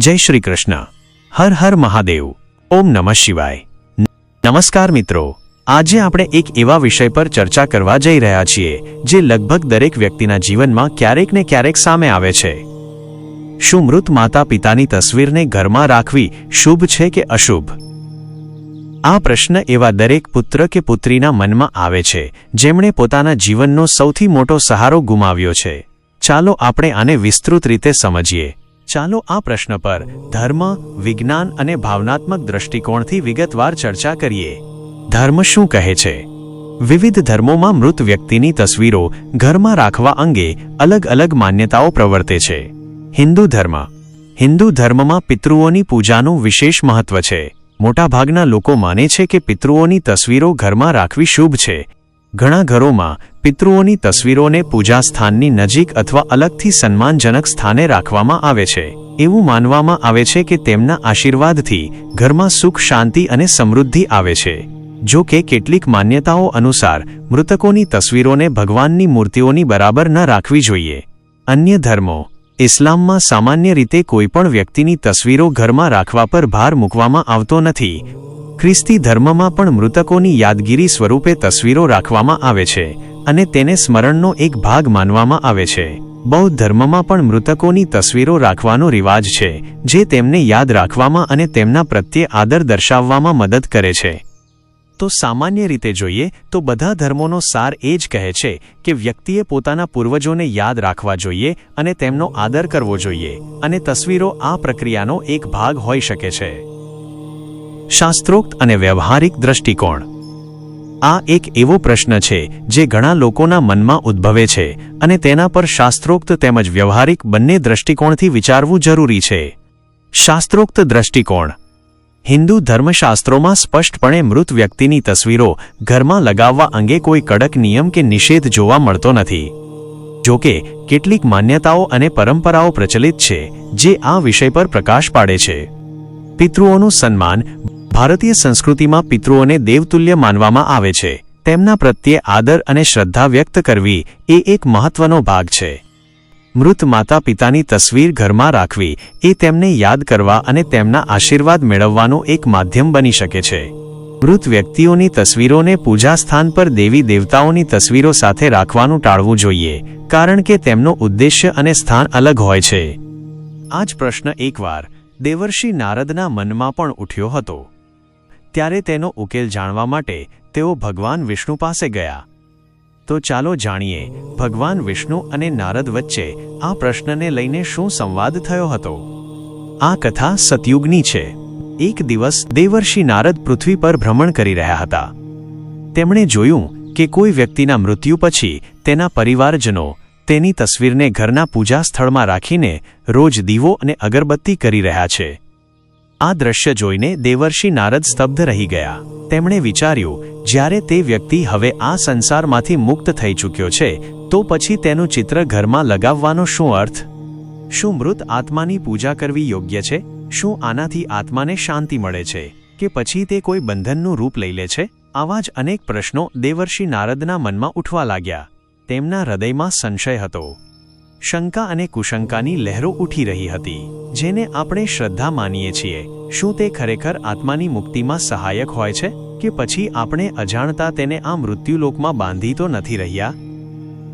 જય શ્રી કૃષ્ણ. હર હર મહાદેવ. ઓમ નમઃ શિવાય. નમસ્કાર મિત્રો. આજે આપણે એક એવા વિષય પર ચર્ચા કરવા જઈ રહ્યા છીએ, જે લગભગ દરેક વ્યક્તિના જીવનમાં ક્યારેક ને ક્યારેક સામે આવે છે. શું મૃત માતા પિતાની તસવીરને ઘરમાં રાખવી શુભ છે કે અશુભ? આ પ્રશ્ન એવા દરેક પુત્ર કે પુત્રીના મનમાં આવે છે, જેમણે પોતાના જીવનનો સૌથી મોટો સહારો ગુમાવ્યો છે. ચાલો આપણે આને વિસ્તૃત રીતે સમજીએ. ચાલો આ પ્રશ્ન પર ધર્મ, વિજ્ઞાન અને ભાવનાત્મક દ્રષ્ટિકોણથી વિગતવાર ચર્ચા કરીએ. ધર્મ શું કહે છે? વિવિધ ધર્મોમાં મૃત વ્યક્તિની તસવીરો ઘરમાં રાખવા અંગે અલગ અલગ માન્યતાઓ પ્રવર્તે છે. હિન્દુ ધર્મ. હિન્દુ ધર્મમાં પિતૃઓની પૂજાનું વિશેષ મહત્વ છે. મોટાભાગના લોકો માને છે કે પિતૃઓની તસવીરો ઘરમાં રાખવી શુભ છે. ઘણા ઘરોમાં પિતૃઓની તસવીરોને પૂજા સ્થાનની નજીક અથવા અલગથી સન્માનજનક સ્થાને રાખવામાં આવે છે. એવું માનવામાં આવે છે કે તેમના આશીર્વાદથી ઘરમાં સુખ, શાંતિ અને સમૃદ્ધિ આવે છે. જો કે કેટલીક માન્યતાઓ અનુસાર મૃતકોની તસવીરોને ભગવાનની મૂર્તિઓની બરાબર ન રાખવી જોઈએ. અન્ય ધર્મો ઇસ્લામમાં સામાન્ય રીતે કોઈપણ વ્યક્તિની તસવીરો ઘરમાં રાખવા પર ભાર મૂકવામાં આવતો નથી. ખ્રિસ્તી ધર્મમાં પણ મૃતકોની યાદગીરી સ્વરૂપે તસવીરો રાખવામાં આવે છે અને તેને સ્મરણનો એક ભાગ માનવામાં આવે છે. બૌદ્ધ ધર્મમાં પણ મૃતકોની તસવીરો રાખવાનો રિવાજ છે, જે તેમને યાદ રાખવામાં અને તેમના પ્રત્યે આદર દર્શાવવામાં મદદ કરે છે. તો સામાન્ય રીતે જોઈએ તો બધા ધર્મોનો સાર એ જ કહે છે કે વ્યક્તિએ પોતાના પૂર્વજોને યાદ રાખવા જોઈએ અને તેમનો આદર કરવો જોઈએ અને તસવીરો આ પ્રક્રિયાનો એક ભાગ હોઈ શકે છે. શાસ્ત્રોક્ત અને વ્યવહારિક દ્રષ્ટિકોણ. આ એક એવો પ્રશ્ન છે જે ઘણા લોકોના મનમાં ઉદ્ભવે છે અને તેના પર શાસ્ત્રોક્ત તેમજ વ્યવહારિક બંને દ્રષ્ટિકોણથી વિચારવું જરૂરી છે. શાસ્ત્રોક્ત દ્રષ્ટિકોણ. હિન્દુ ધર્મશાસ્ત્રોમાં સ્પષ્ટપણે મૃત વ્યક્તિની તસવીરો ઘરમાં લગાવવા અંગે કોઈ કડક નિયમ કે નિષેધ જોવા મળતો નથી. જોકે, કેટલીક માન્યતાઓ અને પરંપરાઓ પ્રચલિત છે, જે આ વિષય પર પ્રકાશ પાડે છે. પિતૃઓનું સન્માન ભારતીય સંસ્કૃતિમાં પિતૃઓને દેવતુલ્ય માનવામાં આવે છે. તેમના પ્રત્યે આદર અને શ્રદ્ધા વ્યક્ત કરવી એ એક મહત્વનો ભાગ છે. મૃત માતા પિતાની તસવીર ઘરમાં રાખવી એ તેમને યાદ કરવા અને તેમના આશીર્વાદ મેળવવાનો એક માધ્યમ બની શકે છે. મૃત વ્યક્તિઓની તસવીરોને પૂજા સ્થાન પર દેવી દેવતાઓની તસવીરો સાથે રાખવાનું ટાળવું જોઈએ, કારણ કે તેમનો ઉદ્દેશ્ય અને સ્થાન અલગ હોય છે. આ જ પ્રશ્ન એકવાર દેવર્ષિ નારદના મનમાં પણ ઉઠ્યો હતો. ત્યારે તેનો ઉકેલ જાણવા માટે તેઓ ભગવાન વિષ્ણુ પાસે ગયા. તો ચાલો જાણીએ, ભગવાન વિષ્ણુ અને નારદ વચ્ચે આ પ્રશ્નને લઈને શું સંવાદ થયો હતો? આ કથા સતયુગની છે. એક દિવસ દેવર્ષિ નારદ પૃથ્વી પર ભ્રમણ કરી રહ્યા હતા. તેમણે જોયું કે કોઈ વ્યક્તિના મૃત્યુ પછી તેના પરિવારજનો તેની તસવીરને ઘરના પૂજા સ્થળમાં રાખીને રોજ દીવો અને અગરબત્તી કરી રહ્યા છે. આ દ્રશ્ય જોઈને દેવર્ષિ નારદ સ્તબ્ધ રહી ગયા. તેમણે વિચાર્યું, જ્યારે તે વ્યક્તિ હવે આ સંસારમાંથી મુક્ત થઈ ચૂક્યો છે, તો પછી તેનું ચિત્ર ઘરમાં લગાવવાનો શું અર્થ? શું મૃત આત્માની પૂજા કરવી યોગ્ય છે? શું આનાથી આત્માને શાંતિ મળે છે? કે પછી તે કોઈ બંધનનું રૂપ લઈ લે છે? આવા જ અનેક પ્રશ્નો દેવર્ષિ નારદના મનમાં ઉઠવા લાગ્યા. તેમના હૃદયમાં સંશય હતો. શંકા અને કુશંકાની લહેરો ઉઠી રહી હતી, જેને આપણે શ્રદ્ધા માનીએ છીએ. શું તે ખરેખર આત્માની મુક્તિમાં સહાયક હોય છે, કે પછી આપણે અજાણતા તેને આ મૃત્યુલોકમાં બાંધી તો નથી રહ્યા?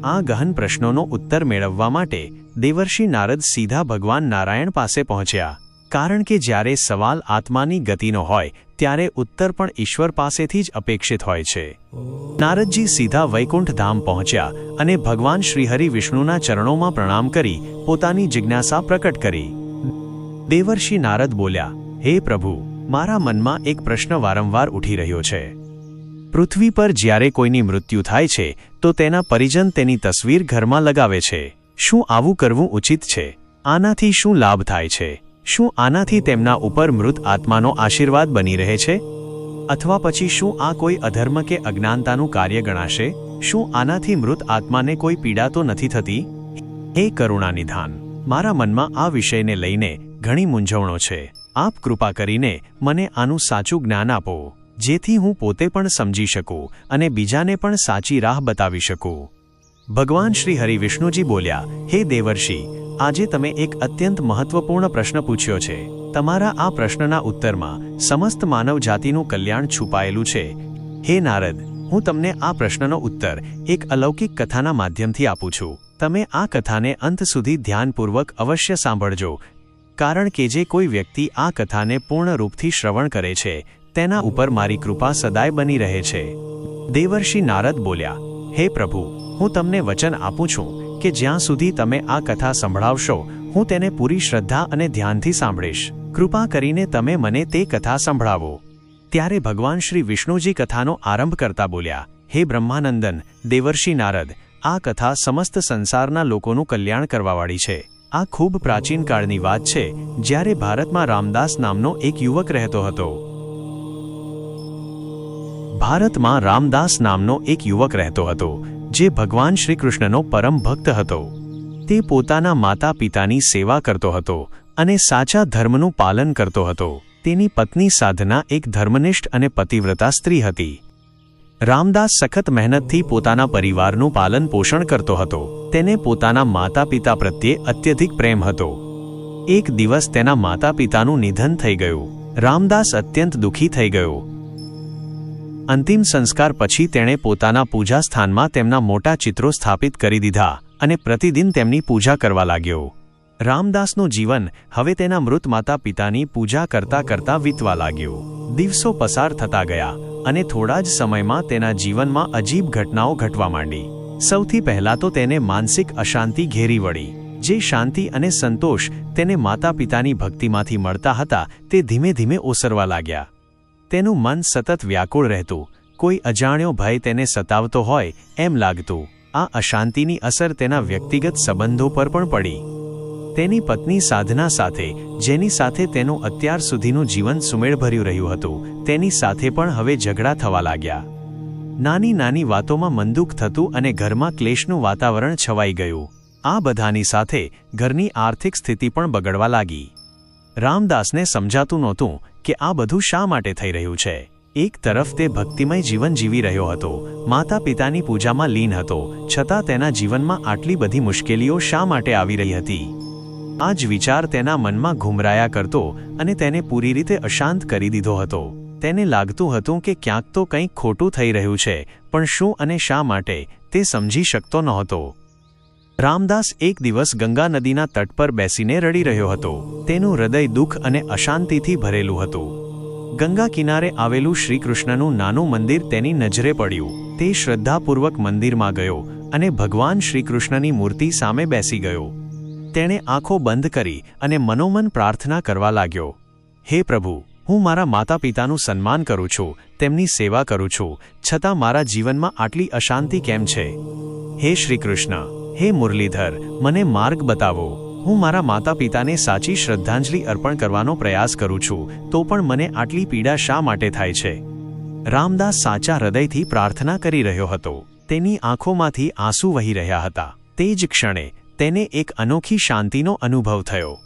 આ ગહન પ્રશ્નોનો ઉત્તર મેળવવા માટે દેવર્ષિ નારદ સીધા ભગવાન નારાયણ પાસે પહોંચ્યા. કારણ કે જ્યારે સવાલ આત્માની ગતિનો હોય, ત્યારે ઉત્તર પણ ઈશ્વર પાસેથી જ અપેક્ષિત હોય છે. નારદજી સીધા વૈકુંઠ ધામ પહોંચ્યા અને ભગવાન શ્રીહરિ વિષ્ણુના ચરણોમાં પ્રણામ કરી, પોતાની જિજ્ઞાસા પ્રકટ કરી. દેવર્ષિ નારદ બોલ્યા, હે પ્રભુ, મારા મનમાં એક પ્રશ્ન વારંવાર ઉઠી રહ્યો છે. પૃથ્વી પર જ્યારે કોઈની મૃત્યુ થાય છે, તો તેના પરિજન તેની તસવીર ઘરમાં લગાવે છે. શું આવું કરવું ઉચિત છે? આનાથી શું લાભ થાય છે? શું આનાથી તેમના ઉપર મૃત આત્માનો આશીર્વાદ બની રહે છે? અથવા પછી શું આ કોઈ અધર્મ કે અજ્ઞાનતાનું કાર્ય ગણાશે? શું આનાથી મૃત આત્માને કોઈ પીડા તો નથી થતી? હે કરુણાનિધાન, મારા મનમાં આ વિષયને લઈને ઘણી મૂંઝવણો છે. આપ કૃપા કરીને મને આનું સાચું જ્ઞાન આપો, જેથી હું પોતે પણ સમજી શકું અને બીજાને પણ સાચી રાહ બતાવી શકું. ભગવાન શ્રી હરિવિષ્ણુજી બોલ્યા, હે દેવર્ષિ, આજે તમે એક અત્યંત મહત્વપૂર્ણ પ્રશ્ન પૂછ્યો છે. તમારા આ પ્રશ્નના ઉત્તરમાં સમસ્ત માનવ જાતિનું કલ્યાણ છુપાયેલું છે. હે નારદ, હું તમને આ પ્રશ્નનો ઉત્તર એક અલૌકિક કથાના માધ્યમથી આપું છું. તમે આ કથાને અંત સુધી ધ્યાનપૂર્વક અવશ્ય સાંભળજો, કારણ કે જે કોઈ વ્યક્તિ આ કથાને પૂર્ણ રૂપથી શ્રવણ કરે છે, તેના ઉપર મારી કૃપા સદાય બની રહે છે. દેવર્ષિ નારદ બોલ્યા, હે પ્રભુ હું તમને વચન આપું છું કે જ્યાં સુધી તમે આ કથા સંભળાવશો, હું તેને પૂરી શ્રદ્ધા અને ધ્યાનથી સાંભળીશ. કૃપા કરીને તમે મને તે કથા સંભળાવો. ત્યારે ભગવાન શ્રી વિષ્ણુજી કથાનો આરંભ કરતા બોલ્યા, હે બ્રહ્માનંદન, દેવર્ષિ નારદ, આ કથા સમસ્ત સંસારના લોકોનું કલ્યાણ કરવાવાળી છે. આ ખૂબ પ્રાચીન કાળની વાત છે, જ્યારે ભારતમાં રામદાસ નામનો એક યુવક રહેતો હતો. ભારતમાં રામદાસ નામનો એક યુવક રહેતો હતો. જે ભગવાન શ્રીકૃષ્ણનો પરમ ભક્ત હતો. તે પોતાના માતા પિતાની સેવા કરતો હતો અને સાચા ધર્મનું પાલન કરતો હતો. તેની પત્ની સાધના એક ધર્મનિષ્ઠ અને પતિવ્રતા સ્ત્રી હતી. રામદાસ સખત મહેનતથી પોતાના પરિવારનું પાલન પોષણ કરતો હતો. તેને પોતાના માતા પિતા પ્રત્યે અત્યધિક પ્રેમ હતો. એક દિવસ તેના માતા પિતાનું નિધન થઈ ગયું. રામદાસ અત્યંત દુઃખી થઈ ગયો. અંતિમ સંસ્કાર પછી તેણે પોતાના પૂજા સ્થાનમાં તેમના મોટા ચિત્રો સ્થાપિત કરી દીધા અને પ્રતિદિન તેમની પૂજા કરવા લાગ્યો. રામદાસનું જીવન હવે તેના મૃત માતા પિતાની પૂજા કરતા કરતા વીતવા લાગ્યું. દિવસો પસાર થતા ગયા અને થોડા જ સમયમાં તેના જીવનમાં અજીબ ઘટનાઓ ઘટવા માંડી. સૌથી પહેલા તો તેને માનસિક અશાંતિ ઘેરી વળી. જે શાંતિ અને સંતોષ તેને માતા પિતાની ભક્તિમાંથી મળતા હતા તે ધીમે ધીમે ઓસરવા લાગ્યા. તેનું મન સતત વ્યાકુળ રહેતું. કોઈ અજાણ્યો ભય તેને સતાવતો હોય, એમ લાગતું. આ અશાંતિની અસર તેના વ્યક્તિગત સંબંધો પર પણ પડી. તેની પત્ની સાધના સાથે, જેની સાથે તેનું અત્યાર સુધીનું જીવન સુમેળભર્યું રહ્યું હતું, તેની સાથે પણ હવે ઝઘડા થવા લાગ્યા. નાની નાની વાતોમાં મંદુક થતું અને ઘરમાં ક્લેશનું વાતાવરણ છવાઈ ગયું. આ બધાની સાથે, ઘરની આર્થિક સ્થિતિ પણ બગડવા લાગી. રામદાસને સમજાતું નહોતું કે આ બધું શા માટે થઈ રહ્યું છે? એક તરફ તે ભક્તિમય જીવન જીવી રહ્યો હતો માતા પિતાની પૂજામાં લીન હતો, છતાં તેના જીવનમાં આટલી બધી મુશ્કેલીઓ શા માટે આવી રહી હતી? આ જ વિચાર તેના મનમાં ઘુમરાયા કરતો અને તેને પૂરી રીતે અશાંત કરી દીધો હતો. તેને લાગતું હતું કે ક્યાંક તો કંઈક ખોટું થઈ રહ્યું છે, પણ શું અને શા માટે તે સમજી શકતો નહોતો. રામદાસ એક દિવસ ગંગા નદીના તટ પર બેસીને રડી રહ્યો હતો. તેનું હૃદય દુઃખ અને અશાંતિથી ભરેલું હતું. ગંગા કિનારે આવેલું શ્રીકૃષ્ણનું નાનું મંદિર તેની નજરે પડ્યું. તે શ્રદ્ધાપૂર્વક મંદિરમાં ગયો અને ભગવાન શ્રીકૃષ્ણની મૂર્તિ સામે બેસી ગયો. તેણે આંખો બંધ કરી અને મનોમન પ્રાર્થના કરવા લાગ્યો. હે પ્રભુ હું મારા માતા પિતાનું સન્માન કરું છું, તેમની સેવા કરું છું, છતાં મારા જીવનમાં આટલી અશાંતિ કેમ છે? હે શ્રી કૃષ્ણ હે મુરલીધર, મને માર્ગ બતાવો. હું મારા માતા પિતાને સાચી શ્રદ્ધાંજલિ અર્પણ કરવાનો પ્રયાસ કરું છું, તો પણ મને આટલી પીડા શા માટે થાય છે? રામદાસ સાચા હૃદયથી પ્રાર્થના કરી રહ્યો હતો. તેની આંખોમાંથી આંસુ વહી રહ્યા હતા. તે જ ક્ષણે, તેને એક અનોખી શાંતિનો અનુભવ થયો.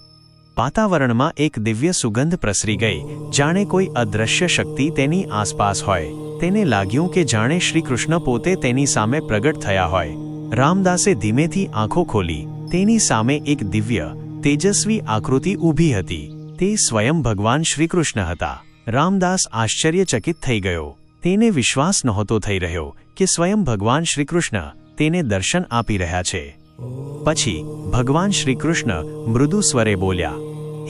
વાતાવરણમાં એક દિવ્ય સુગંધ પ્રસરી ગઈ. જાણે કોઈ અદૃશ્ય શક્તિ તેની આસપાસ હોય. તેને લાગ્યું કે જાણે શ્રીકૃષ્ણ પોતે તેની સામે પ્રગટ થયા હોય. રામદાસે ધીમેથી આંખો ખોલી. તેની સામે એક દિવ્ય, તેજસ્વી આકૃતિ ઊભી હતી. તે સ્વયં ભગવાન શ્રીકૃષ્ણ હતા. રામદાસ આશ્ચર્યચકિત થઈ ગયો. તેને વિશ્વાસ નહોતો થઈ રહ્યો કે સ્વયં ભગવાન શ્રીકૃષ્ણ તેને દર્શન આપી રહ્યા છે. પછી ભગવાન શ્રીકૃષ્ણ મૃદુ સ્વરે બોલ્યા,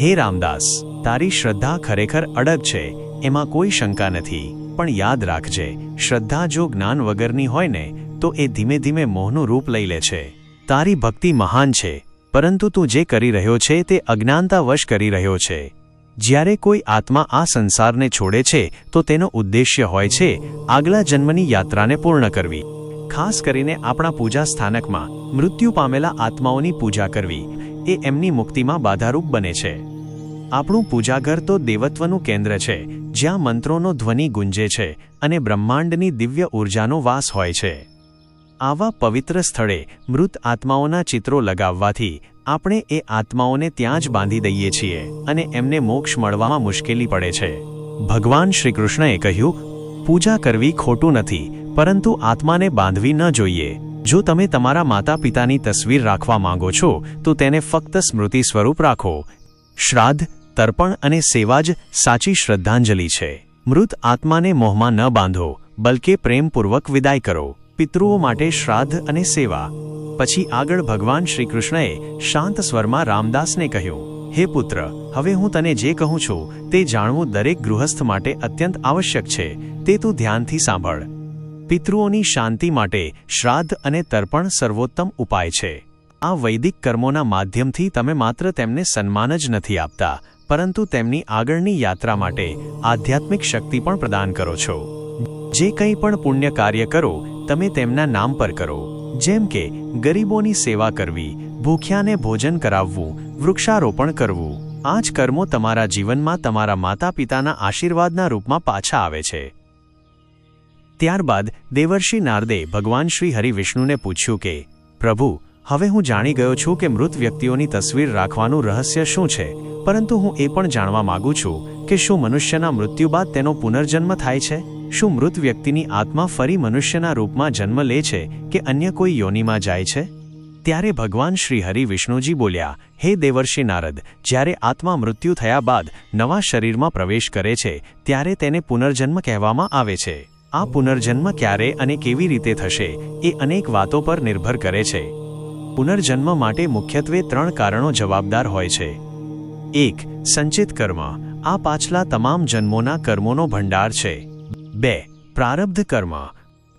હે રામદાસ, તારી શ્રદ્ધા ખરેખર અડગ છે, એમાં કોઈ શંકા નથી, પણ યાદ રાખજે શ્રદ્ધા જો જ્ઞાન વગરની હોય ને, તો એ ધીમે ધીમે મોહનું રૂપ લઈ લે છે. તારી ભક્તિ મહાન છે, પરંતુ તું જે કરી રહ્યો છે તે અજ્ઞાનતાવશ કરી રહ્યો છે. જ્યારે કોઈ આત્મા આ સંસારને છોડે છે, તો તેનો ઉદ્દેશ્ય હોય છે, આગલા જન્મની યાત્રાને પૂર્ણ કરવી. ખાસ કરીને આપણા પૂજા સ્થાનકમાં મૃત્યુ પામેલા આત્માઓની પૂજા કરવી એ એમની મુક્તિમાં બાધારૂપ બને છે. આપણું પૂજાઘર તો દેવત્વનું કેન્દ્ર છે, જ્યાં મંત્રોનો ધ્વનિ ગુંજે છે અને બ્રહ્માંડની દિવ્ય ઊર્જાનો વાસ હોય છે. આવા પવિત્ર સ્થળે મૃત આત્માઓના ચિત્રો લગાવવાથી આપણે એ આત્માઓને ત્યાં જ બાંધી દઈએ છીએ અને એમને મોક્ષ મળવામાં મુશ્કેલી પડે છે. ભગવાન શ્રીકૃષ્ણએ કહ્યું, પૂજા કરવી ખોટું નથી પરંતુ આત્માને બાંધવી ન જોઈએ. જો તમે તમારા માતા પિતાની તસવીર રાખવા માંગો છો, તો તેને ફક્ત સ્મૃતિ સ્વરૂપ રાખો. શ્રાદ્ધ, તર્પણ અને સેવા જ સાચી શ્રદ્ધાંજલિ છે. મૃત આત્માને મોહમાં ન બાંધો, બલકે પ્રેમપૂર્વક વિદાય કરો. પિતૃઓ માટે શ્રાદ્ધ અને સેવા. પછી આગળ ભગવાન શ્રીકૃષ્ણએ શાંત સ્વરમાં રામદાસને કહ્યું, હે પુત્ર, હવે હું તને જે કહું છું, તે જાણવું દરેક ગૃહસ્થ માટે અત્યંત આવશ્યક છે. તે તું ધ્યાનથી સાંભળ. પિતૃઓની શાંતિ માટે શ્રાદ્ધ અને તર્પણ સર્વોત્તમ ઉપાય છે. આ વૈદિક કર્મોના માધ્યમથી તમે માત્ર તેમને સન્માન જ નથી આપતા, પરંતુ તેમની આગળની યાત્રા માટે આધ્યાત્મિક શક્તિ પણ પ્રદાન કરો છો. જે કંઈ પણ પુણ્ય કાર્ય કરો, તમે તેમના નામ પર કરો. જેમ કે, ગરીબોની સેવા કરવી, ભૂખ્યાને ભોજન કરાવવું, વૃક્ષારોપણ કરવું. આ જ કર્મો તમારા જીવનમાં તમારા માતા પિતાના આશીર્વાદના રૂપમાં પાછા આવે છે. ત્યારબાદ દેવર્ષિ નારદે ભગવાન શ્રી હરિવિષ્ણુને પૂછ્યું કે, પ્રભુ, હવે હું જાણી ગયો છું કે મૃત વ્યક્તિઓની તસવીર રાખવાનું રહસ્ય શું છે, પરંતુ હું એ પણ જાણવા માગું છું કે શું મનુષ્યના મૃત્યુ બાદ તેનો પુનર્જન્મ થાય છે? શું મૃત વ્યક્તિની આત્મા ફરી મનુષ્યના રૂપમાં જન્મ લે છે કે અન્ય કોઈ યોનિમાં જાય છે? ત્યારે ભગવાન શ્રી હરિ વિષ્ણુજી બોલ્યા, હે દેવર્ષિ નારદ, જ્યારે આત્મા મૃત્યુ થયા બાદ નવા શરીરમાં પ્રવેશ કરે છે, ત્યારે તેને પુનર્જન્મ કહેવામાં આવે છે. આ પુનર્જન્મ ક્યારે અને કેવી રીતે થશે એ અનેક વાતો પર નિર્ભર કરે છે. પુનર્જન્મ માટે મુખ્યત્વે ત્રણ કારણો જવાબદાર હોય છે. એક, સંચિત કર્મ. આ પાછલા તમામ જન્મોના કર્મોનો ભંડાર છે. બે, પ્રારબ્ધ કર્મ.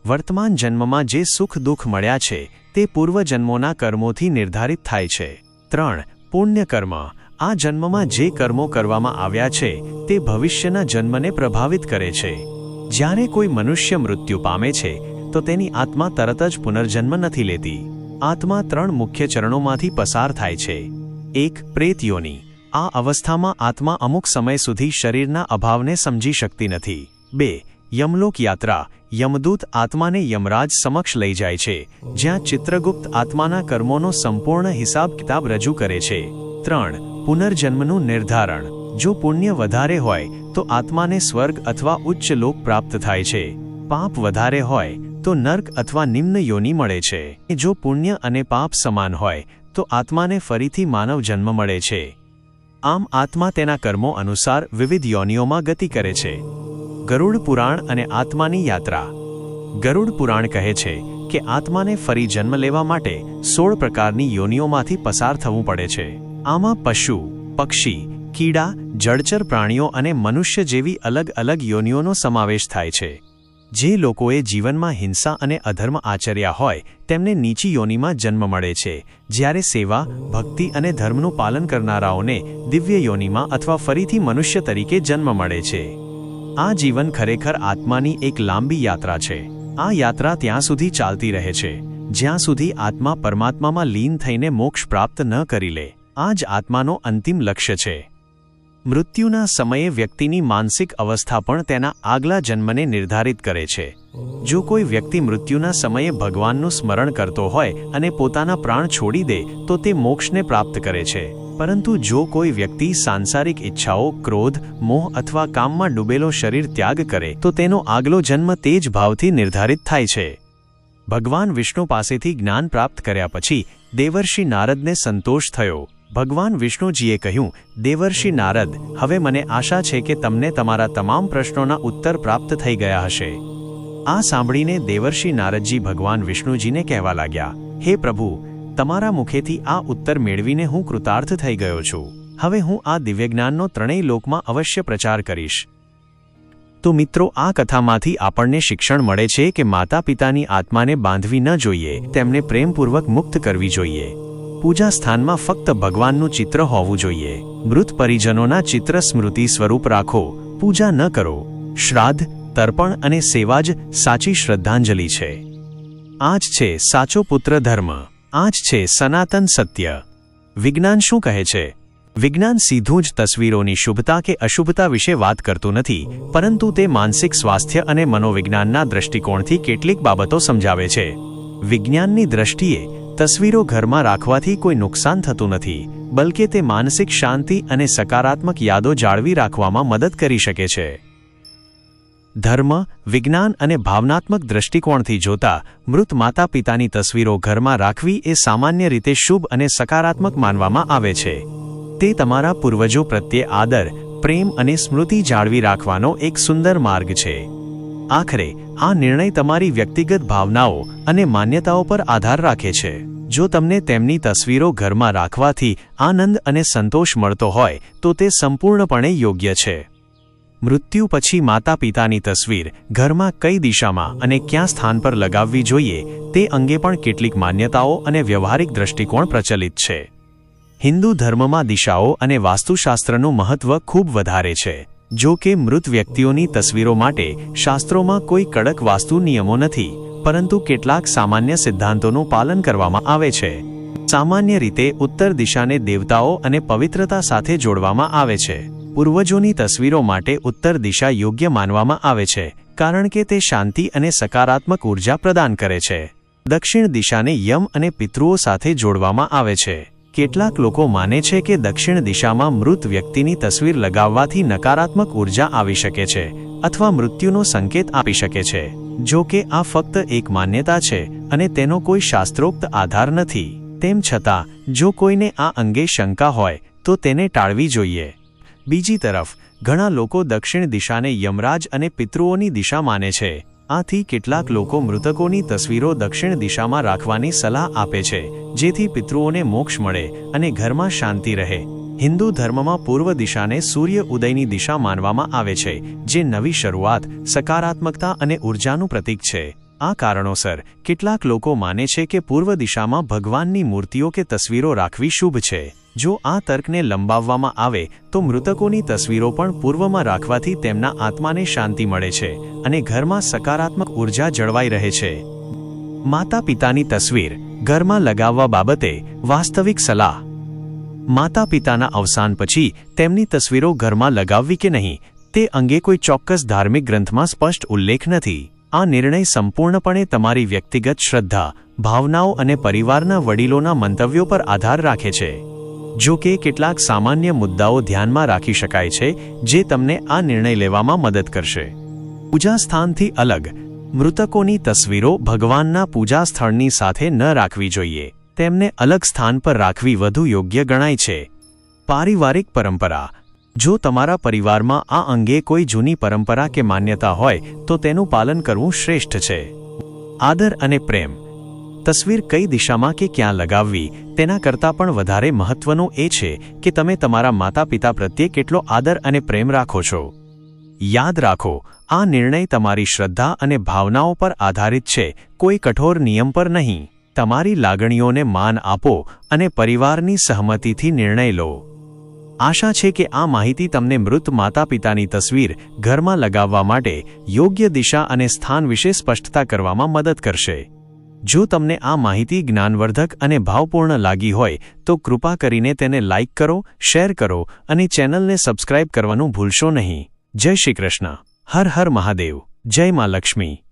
વર્તમાન જન્મમાં જે સુખ દુઃખ મળ્યા છે, તે પૂર્વજન્મોના કર્મોથી નિર્ધારિત થાય છે. ત્રણ, પુણ્ય કર્મ. આ જન્મમાં જે કર્મો કરવામાં આવ્યા છે, તે ભવિષ્યના જન્મને પ્રભાવિત કરે છે. જ્યારે કોઈ મનુષ્ય મૃત્યુ પામે છે, તો તેની આત્મા તરત જ પુનર્જન્મ નથી લેતી. આત્મા ત્રણ મુખ્ય ચરણોમાંથી પસાર થાય છે. એક, પ્રેત યોની. આ અવસ્થામાં આત્મા અમુક સમય સુધી શરીરના અભાવને સમજી શકતી નથી. બે, યમલોક યાત્રા. યમદૂત આત્માને યમરાજ સમક્ષ લઈ જાય છે, જ્યાં ચિત્રગુપ્ત આત્માના કર્મોનો સંપૂર્ણ હિસાબ કિતાબ રજૂ કરે છે. ત્રણ, પુનર્જન્મનું નિર્ધારણ. જો પુણ્ય વધારે હોય તો આત્માને સ્વર્ગ અથવા ઉચ્ચ લોક પ્રાપ્ત થાય છે. પાપ વધારે હોય, તો નર્ક અથવા નિમ્ન યોની મળે છે. જો પુણ્ય અને પાપ સમાન હોય, તો આત્માને ફરીથી માનવ જન્મ મળે છે. આમ આત્મા તેના કર્મો અનુસાર વિવિધ યોનિઓમાં ગતિ કરે છે. ગરુડ પુરાણ અને આત્માની યાત્રા. ગરુડ પુરાણ કહે છે કે આત્માને ફરી જન્મ લેવા માટે સોળ પ્રકારની યોનિઓમાંથી પસાર થવું પડે છે. આમાં પશુ, પક્ષી કીડા, જળચર પ્રાણીઓ અને મનુષ્ય જેવી અલગ અલગ યોનિઓનો સમાવેશ થાય છે. જે લોકોએ જીવનમાં હિંસા અને અધર્મ આચર્યા હોય, તેમને નીચી યોનિમાં જન્મ મળે છે, જ્યારે સેવા, ભક્તિ અને ધર્મનું પાલન કરનારાઓને દિવ્ય યોનિમાં અથવા ફરીથી મનુષ્ય તરીકે જન્મ મળે છે. આ જીવન ખરેખર આત્માની એક લાંબી યાત્રા છે. આ યાત્રા ત્યાં સુધી ચાલતી રહે છે. જ્યાં સુધી આત્મા પરમાત્મામાં લીન થઈને મોક્ષ પ્રાપ્ત ન કરી લે. આ જ આત્માનો અંતિમ લક્ષ્ય છે. મૃત્યુના સમયે વ્યક્તિની માનસિક અવસ્થા પણ તેના આગલા જન્મને નિર્ધારિત કરે છે. જો કોઈ વ્યક્તિ મૃત્યુના સમયે ભગવાનનું સ્મરણ કરતો હોય અને પોતાના પ્રાણ છોડી દે, તો તે મોક્ષને પ્રાપ્ત કરે છે. પરંતુ જો કોઈ વ્યક્તિ સાંસારિક ઈચ્છાઓ, ક્રોધ, મોહ અથવા કામમાં ડૂબેલો શરીર ત્યાગ કરે, તો તેનો આગલો જન્મ તે જ ભાવથી નિર્ધારિત થાય છે. ભગવાન વિષ્ણુ પાસેથી જ્ઞાન પ્રાપ્ત કર્યા પછી દેવર્ષિ નારદને સંતોષ થયો. ભગવાન વિષ્ણુજીએ કહ્યું, દેવર્ષિ નારદ, હવે મને આશા છે કે તમને તમારા તમામ પ્રશ્નોના ઉત્તર પ્રાપ્ત થઈ ગયા હશે. આ સાંભળીને દેવર્ષિ નારદજી ભગવાન વિષ્ણુજીને કહેવા લાગ્યા, હે પ્રભુ, તમારા મુખેથી આ ઉત્તર મેળવીને હું કૃતાર્થ થઈ ગયો છું. હવે હું આ દિવ્યજ્ઞાનનો ત્રણેય લોકમાં અવશ્ય પ્રચાર કરીશ. તો મિત્રો, આ કથામાંથી આપણને શિક્ષણ મળે છે કે માતા પિતાની આત્માને બાંધવી ન જોઈએ, તેમને પ્રેમપૂર્વક મુક્ત કરવી જોઈએ. પૂજા સ્થાનમાં ફક્ત ભગવાનનું ચિત્ર હોવું જોઈએ. મૃત પરિજનોના ચિત્ર સ્મૃતિ સ્વરૂપ રાખો. પૂજા ન કરો. શ્રાદ્ધ, તર્પણ અને સેવા જ સાચી શ્રદ્ધાંજલિ છે. આ જ છે સાચો પુત્ર ધર્મ. આ જ છે સનાતન સત્ય. વિજ્ઞાન શું કહે છે? વિજ્ઞાન સીધું જ તસવીરોની શુભતા કે અશુભતા વિશે વાત કરતું નથી, પરંતુ તે માનસિક સ્વાસ્થ્ય અને મનોવિજ્ઞાનના દૃષ્ટિકોણથી કેટલીક બાબતો સમજાવે છે. વિજ્ઞાનની દ્રષ્ટિએ તસવીરો ઘરમાં રાખવાથી કોઈ નુકસાન થતું નથી, બલકે તે માનસિક શાંતિ અને સકારાત્મક યાદો જાળવી રાખવામાં મદદ કરી શકે છે. ધર્મ, વિજ્ઞાન અને ભાવનાત્મક દ્રષ્ટિકોણથી જોતા, મૃત માતા પિતાની તસવીરો ઘરમાં રાખવી એ સામાન્ય રીતે શુભ અને સકારાત્મક માનવામાં આવે છે. તે તમારા પૂર્વજો પ્રત્યે આદર, પ્રેમ અને સ્મૃતિ જાળવી રાખવાનો એક સુંદર માર્ગ છે. આખરે, આ નિર્ણય તમારી વ્યક્તિગત ભાવનાઓ અને માન્યતાઓ પર આધાર રાખે છે. જો તમને તેમની તસવીરો ઘરમાં રાખવાથી આનંદ અને સંતોષ મળતો હોય, તો તે સંપૂર્ણપણે યોગ્ય છે. મૃત્યુ પછી માતા પિતાની તસવીર ઘરમાં કઈ દિશામાં અને ક્યાં સ્થાન પર લગાવવી જોઈએ, તે અંગે પણ કેટલીક માન્યતાઓ અને વ્યવહારિક દ્રષ્ટિકોણ પ્રચલિત છે. હિન્દુ ધર્મમાં દિશાઓ અને વાસ્તુશાસ્ત્રનું મહત્વ ખૂબ વધારે છે. જો કે મૃત વ્યક્તિઓની તસવીરો માટે શાસ્ત્રોમાં કોઈ કડક વાસ્તુ નિયમો નથી પરંતુ કેટલાક સામાન્ય સિદ્ધાંતોનું પાલન કરવામાં આવે છે. સામાન્ય રીતે ઉત્તર દિશાને દેવતાઓ અને પવિત્રતા સાથે જોડવામાં આવે છે. પૂર્વજોની તસવીરો માટે ઉત્તર દિશા યોગ્ય માનવામાં આવે છે, કારણ કે તે શાંતિ અને સકારાત્મક ઊર્જા પ્રદાન કરે છે. દક્ષિણ દિશાને યમ અને પિતૃઓ સાથે જોડવામાં આવે છે. કેટલાક લોકો માને છે કે દક્ષિણ દિશામાં મૃત વ્યક્તિની તસવીર લગાવવાથી નકારાત્મક ઊર્જા આવી શકે છે અથવા મૃત્યુનો સંકેત આપી શકે છે. જો કે આ ફક્ત એક માન્યતા છે અને તેનો કોઈ શાસ્ત્રોક્ત આધાર નથી. તેમ છતાં, જો કોઈને આ અંગે શંકા હોય, તો તેને ટાળવી જોઈએ. બીજી તરફ, ઘણા લોકો દક્ષિણ દિશાને યમરાજ અને પિતૃઓની દિશા માને છે. આથી કેટલાક લોકો મૃતકોની તસવીરો દક્ષિણ દિશામાં રાખવાની સલાહ આપે છે, જેથી પિતૃઓને મોક્ષ મળે અને ઘરમાં શાંતિ રહે. હિન્દુ ધર્મમાં પૂર્વ દિશાને સૂર્ય ઉદયની દિશા માનવામાં આવે છે, જે નવી શરૂઆત, સકારાત્મકતા અને ઉર્જાનું પ્રતીક છે. આ કારણોસર, કેટલાક લોકો માને છે કે પૂર્વ દિશામાં ભગવાનની મૂર્તિઓ કે તસવીરો રાખવી શુભ છે. જો આ તર્કને લંબાવવામાં આવે, તો મૃતકોની તસવીરો પણ પૂર્વમાં રાખવાથી તેમના આત્માને શાંતિ મળે છે અને ઘરમાં સકારાત્મક ઊર્જા જળવાઈ રહે છે. માતા પિતાની તસવીર, ઘરમાં લગાવવા બાબતે વાસ્તવિક સલાહ. માતા પિતાના અવસાન પછી તેમની તસવીરો ઘરમાં લગાવવી કે નહીં, તે અંગે કોઈ ચોક્કસ ધાર્મિક ગ્રંથમાં સ્પષ્ટ ઉલ્લેખ નથી. આ નિર્ણય સંપૂર્ણપણે તમારી વ્યક્તિગત શ્રદ્ધા, ભાવનાઓ અને પરિવારના વડીલોના મંતવ્યો પર આધાર રાખે છે. જો કે કેટલાક સામાન્ય મુદ્દાઓ ધ્યાનમાં રાખી શકાય છે, જે તમને આ નિર્ણય લેવામાં મદદ કરશે. પૂજા સ્થાનથી અલગ, મૃતકોની તસવીરો ભગવાનના પૂજા સ્થળની સાથે ન રાખવી જોઈએ. તેમને અલગ સ્થાન પર રાખવી વધુ યોગ્ય ગણાય છે. પારિવારિક પરંપરા. જો તમારા પરિવારમાં આ અંગે કોઈ જૂની પરંપરા કે માન્યતા હોય, તો તેનું પાલન કરવું શ્રેષ્ઠ છે. આદર અને પ્રેમ. તસવીર કઈ દિશામાં કે ક્યાં લગાવવી, તેના કરતાં પણ વધારે મહત્વનું એ છે કે તમે તમારા માતા પિતા પ્રત્યે કેટલો આદર અને પ્રેમ રાખો છો. યાદ રાખો, આ નિર્ણય તમારી શ્રદ્ધા અને ભાવનાઓ પર આધારિત છે, કોઈ કઠોર નિયમ પર નહીં. તમારી લાગણીઓને માન આપો અને પરિવારની સહમતિથી નિર્ણય લો. આશા છે કે આ માહિતી તમને મૃત માતા પિતાની તસવીર ઘરમાં લગાવવા માટે યોગ્ય દિશા અને સ્થાન વિશે સ્પષ્ટતા કરવામાં મદદ કરશે. જો તમને આ માહિતી જ્ઞાનવર્ધક અને ભાવપૂર્ણ લાગી હોય, તો કૃપા કરીને તેને લાઇક કરો, શેર કરો અને ચેનલને સબસ્ક્રાઇબ કરવાનું ભૂલશો નહીં. જય શ્રી કૃષ્ણ. હર હર મહાદેવ. જય મા લક્ષ્મી.